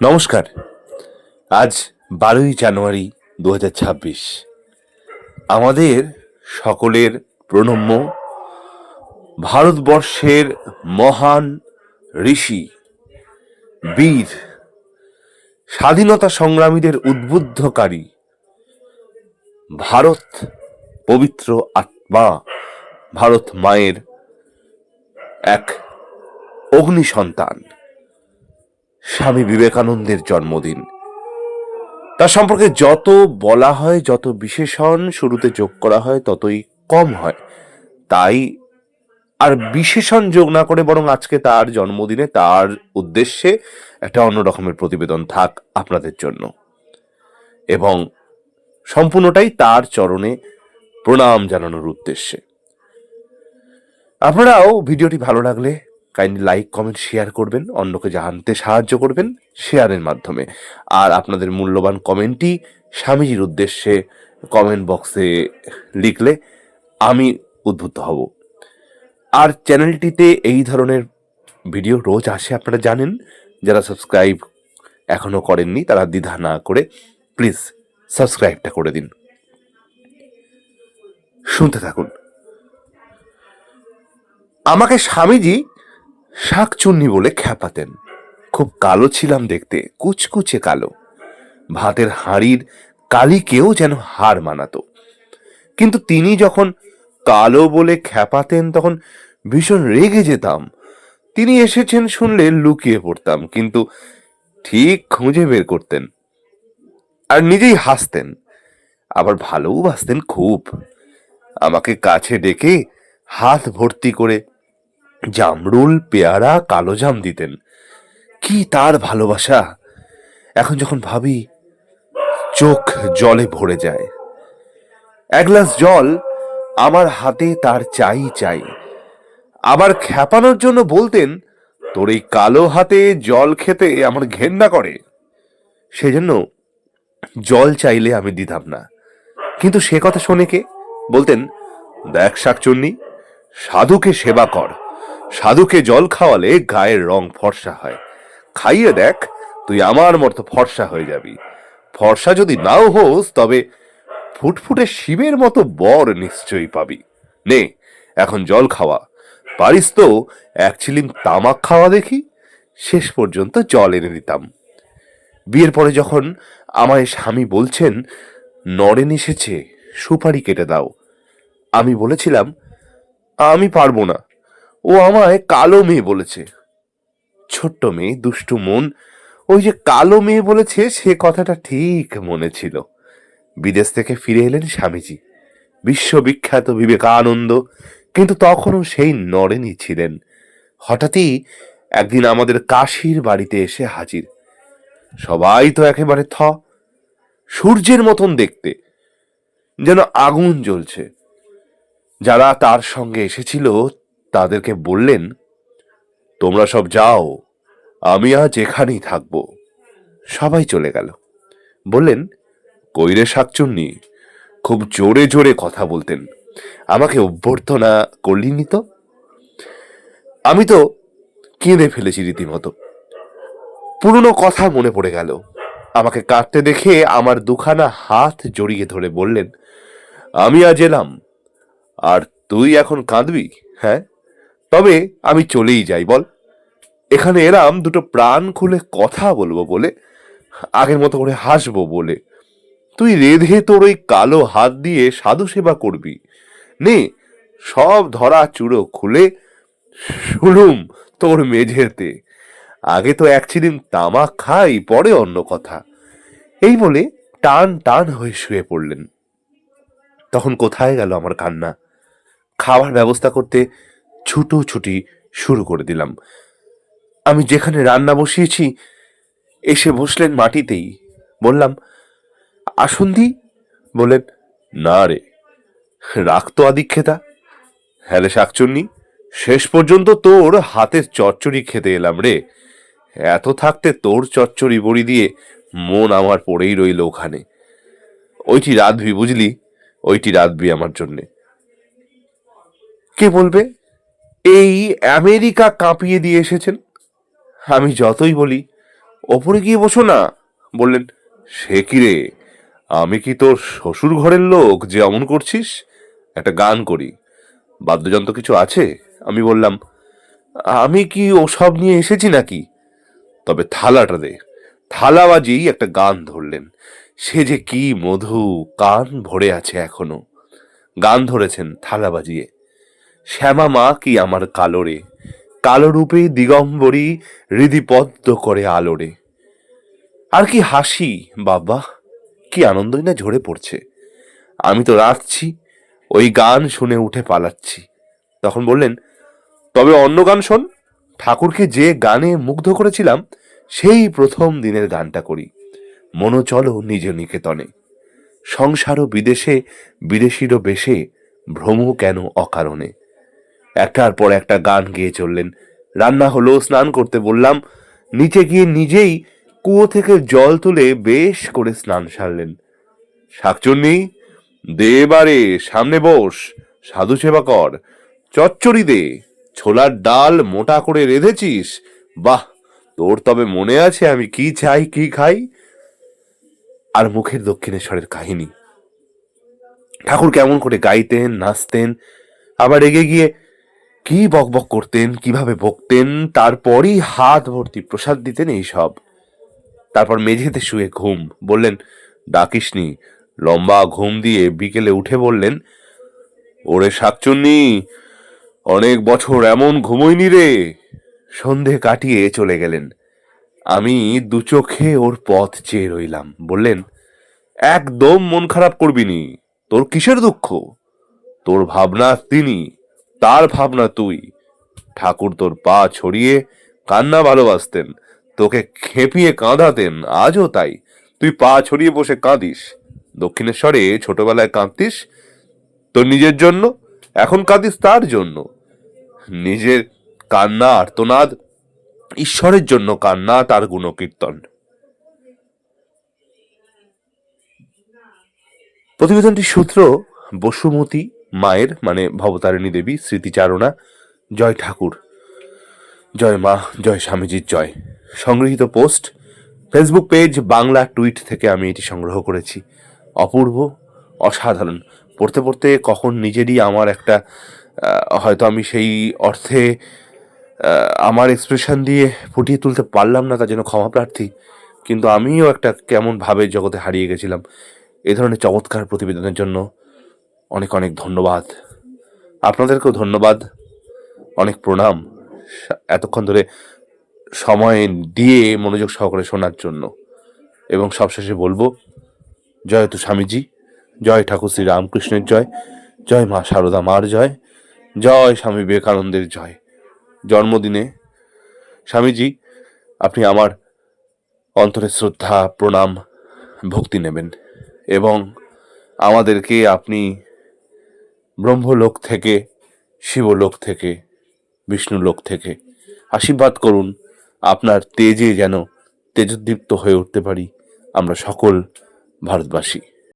নমস্কার। আজ বারোই জানুয়ারি দু ছাব্বিশ। আমাদের সকলের প্রণম্য ভারতবর্ষের মহান ঋষি, বীর, স্বাধীনতা সংগ্রামীদের উদ্বুদ্ধকারী, ভারত পবিত্র আত্মা, ভারত মায়ের এক অগ্নি সন্তান স্বামী বিবেকানন্দের জন্মদিন। তার সম্পর্কে যত বলা হয়, যত বিশেষণ শুরুতে যোগ করা হয়, ততই কম হয়। তাই আর বিশেষণ যোগ না করে বরং আজকে তার জন্মদিনে তার উদ্দেশ্যে একটা অন্য রকমের প্রতিবেদন থাক আপনাদের জন্য। এবং সম্পূর্ণটাই তার চরণে প্রণাম জানানোর উদ্দেশ্যে। আপনারাও ভিডিওটি ভালো লাগলে কাইন্ডলি লাইক কমেন্ট শেয়ার করবেন, অন্যকে জানতে সাহায্য করবেন শেয়ারের মাধ্যমে। আর আপনাদের মূল্যবান কমেন্টই স্বামীজির উদ্দেশ্যে কমেন্ট বক্সে লিখলে আমি উদ্বুদ্ধ হব। আর চ্যানেলটিতে এই ধরনের ভিডিও রোজ আসে, আপনারা জানেন। যারা সাবস্ক্রাইব এখনও করেননি, তারা দ্বিধা না করে প্লিজ সাবস্ক্রাইবটা করে দিন। শুনতে থাকুন। আমাকে স্বামীজি শাকচুন্নি বলে খ্যাপাতেন। খুব কালো ছিলাম দেখতে, কুচকুচে কালো। ভাতের হাঁড়ির কালিকেও যেন হার মানাতো। কিন্তু তিনি যখন কালো বলে খ্যাপাতেন, তখন ভীষণ রেগে যেতাম। তিনি এসেছেন শুনলে লুকিয়ে পড়তাম, কিন্তু ঠিক খুঁজে বের করতেন। আর নিজেই হাসতেন। আবার ভালোও বাসতেন খুব। আমাকে কাছে ডেকে হাত ভর্তি করে জামরুল, পেয়ারা, কালো জাম দিতেন। কি তার ভালোবাসা? এখন যখন ভাবি, চোখ জলে ভরে যায়। এক গ্লাস জল আমার হাতে তার চাই চাই। আবার খ্যাপানোর জন্য বলতেন, তোর এই কালো হাতে জল খেতে আমার ঘেন্না করে। সেজন্য জল চাইলে আমি দিতাম না। কিন্তু সে কথা শোনে কে? বলতেন, দেখ শাকচুন্নি, সাধুকে সেবা কর। সাধুকে জল খাওয়ালে গায়ের রং ফর্সা হয়। খাইয়ে দেখ, তুই আমার মতো ফর্সা হয়ে যাবি। ফর্সা যদি নাও হোস, তবে ফুটফুটে শিবের মতো বর নিশ্চয়ই পাবি। নে, এখন জল খাওয়া। পারিস তো এক চিলিম তামাক খাওয়া দেখি? শেষ পর্যন্ত জল এনে দিতাম। বিয়ের পরে যখন আমায় স্বামী বলছেন, নরেন এসেছে, সুপারি কেটে দাও। আমি বলেছিলাম, আমি পারব না। ও আমায় কালো মেয়ে বলেছে। ছোট্ট মেয়ে, দুষ্টু মন, ওই যে কালো মেয়ে বলেছে, সে কথাটা ঠিক মনে ছিল। বিদেশ থেকে ফিরে এলেন স্বামীজি। বিশ্ববিখ্যাত বিবেকানন্দ, কিন্তু তখনও সেই নরেনই ছিলেন। হঠাৎই একদিন আমাদের কাশির বাড়িতে এসে হাজির। সবাই তো একেবারে থ, সূর্যের মতন দেখতে, যেন আগুন জ্বলছে। যারা তার সঙ্গে এসেছিল তাদেরকে বললেন, তোমরা সব যাও, আমি আজ এখানেই থাকব। সবাই চলে গেল। বললেন, কইরে শাকচুন্নি, খুব জোরে জোরে কথা বলতেন। আমাকে অভ্যর্থনা করলিনি তো? আমি তো কেঁদে ফেলেছি রীতিমতো। পুরনো কথা মনে পড়ে গেল। আমাকে কাঁদতে দেখে আমার দুখানা হাত জড়িয়ে ধরে বললেন, আমি আজ এলাম, আর তুই এখন কাঁদবি হ্যাঁ? তবে আমি চলেই যাই, বল। এখানে এলাম দুটো প্রাণ খুলে কথা বলব বলে, আগের মতো করে হাসবো বলে। তুই রেধে তোর ওই কালো হাত দিয়ে সাধু সেবা করবি। নে, সব ধরা চুড়ো খুলে শুলুম তোর মেঝেতে। আগে তো এক চিলিম তামাক খাই, পরে অন্য কথা। এই বলে টান টান হয়ে শুয়ে পড়লেন। তখন কোথায় গেল আমার কান্না? খাবার ব্যবস্থা করতে ছুটোছুটি শুরু করে দিলাম। আমি যেখানে রান্না বসিয়েছি, এসে বসলেন মাটিতেই। বললাম, আসুন দি। বললেন, না রে রাখতো আদিক্ষেতা। হ্যাঁ রে শাকচুন্নি, শেষ পর্যন্ত তোর হাতের চচ্চড়ি খেতে এলাম রে। এত থাকতে তোর চচ্চড়ি বড়ি দিয়ে মন আমার পড়েই রইল ওখানে। ওইটি রাঁধবি, বুঝলি? ওইটি রাঁধবি আমার জন্যে। কে বলবে? এই আমেরিকা কাঁপিয়ে দিয়ে এসেছেন। আমি যতই বলি, ওপরে গিয়ে বসো না, বললেন, সে কি রে? আমি কি তোর শ্বশুর ঘরের লোক যে অমন করছিস? একটা গান করি। বাদ্যযন্ত্র কিছু আছে? আমি বললাম, আমি কি ওসব নিয়ে এসেছি নাকি? তবে থালাটা দে। থালা বাজিয়েই একটা গান ধরলেন। সে যে কি মধু কান ভরে আছে এখনও। গান ধরেছেন থালা বাজিয়ে। শ্যামা মা কি আমার কালোরে? কালো রূপে দিগম্বরী হৃদিপদ্ম করে আলোরে। আর কি হাসি, বাবা! কি আনন্দই না ঝরে পড়ছে। আমি তো রাখছি ওই গান শুনে উঠে পালাচ্ছি। তখন বললেন, তবে অন্য গান শোন। ঠাকুরকে যে গানে মুগ্ধ করেছিলাম, সেই প্রথম দিনের গানটা করি। মনো চলো নিজ নিকেতনে। সংসারও বিদেশে, বিদেশিরও বেশে ভ্রম কেন অকারণে? একটার পর একটা গান গেয়ে চললেন। রান্না হলো, স্নান করতে বললাম। নিচে গিয়ে নিজেই কুয়ো থেকে জল তুলে বেশ করে স্নান সারলেন। শাকচুন্নি, দে এবারে, সামনে বস, সাধু সেবা কর। চচ্চড়ি দে, ছোলার ডাল মোটা করে রেঁধেছিস। বাহ, তোর তবে মনে আছে আমি কি চাই, কি খাই? আর মুখের দক্ষিণেশ্বরের কাহিনী। ঠাকুর কেমন করে গাইতেন, নাচতেন, আবার রেগে গিয়ে কি বকবক করতেন, কীভাবে বকতেন, তারপরই হাত ভর্তি প্রসাদ দিতেন এই সব তারপর মেঝেতে শুয়ে ঘুম, বললেন, ডাকিসনি। লম্বা ঘুম দিয়ে বিকেলে উঠে বললেন, ওরে শাকচুন্নি, অনেক বছর এমন ঘুমোইনি রে। সন্ধে কাটিয়ে চলে গেলেন। আমি দু চোখে ওর পথ চেয়ে রইলাম। বললেন, একদম মন খারাপ করবিনি তোর কিসের দুঃখ? তোর ভাবনা তিনি। তার ভাবনা তুই। ঠাকুর তোর পা ছড়িয়ে কান্না ভালোবাসতেন, তোকে খেপিয়ে কাঁদাতেন, আজও তাই। তুই পা ছড়িয়ে বসে কাঁদিস। দক্ষিণেশ্বরে ছোটবেলায় কাঁদতিস তোর নিজের জন্য, এখন কাঁদিস তার জন্য। নিজের কান্না, আর্তনাদ, ঈশ্বরের জন্য কান্না তার গুণকীর্তন। প্রতিবেদনটির সূত্র বসুমতী মায়ের মানে ভবতারিণী দেবী, স্মৃতিচারণা, জয় ঠাকুর। জয় মা, জয় স্বামীজির জয়। সংগৃহীত post, Facebook page, Bangla tweet থেকে আমি এটি সংগ্রহ করেছি। অপূর্ব, অসাধারণ। পড়তে পড়তে কখন নিজেরই আমার একটা হয়তো আমি সেই অর্থে আমার এক্সপ্রেশন দিয়ে ফুটিয়ে তুলতে পারলাম না, তার জন্য ক্ষমা প্রার্থী। কিন্তু আমিও একটা কেমনভাবে জগতে হারিয়ে গেছিলাম। এ ধরনের চমৎকার প্রতিবেদনের জন্য অনেক অনেক ধন্যবাদ। আপনাদেরকেও ধন্যবাদ। অনেক প্রণাম। এতক্ষণ ধরে সময় দিয়ে মনোযোগ সহকারে শোনার জন্য। এবং সবশেষে বলব, জয় তো স্বামীজি, জয় ঠাকুর শ্রী রামকৃষ্ণের জয় জয় মা শারদা মার জয় জয় স্বামী বিবেকানন্দের জয়। জন্মদিনে স্বামীজি, আপনি আমার অন্তরে শ্রদ্ধা, প্রণাম, ভক্তি নেবেন। এবং আমাদেরকে আপনি ব্রহ্মলোক থেকে, শিবলোক থেকে, বিষ্ণুলোক থেকে। আশীর্বাদ করুন, আপনার তেজে যেন তেজোদ্দীপ্ত হয়ে উঠতে পারি। আমরা সকল ভারতবাসী।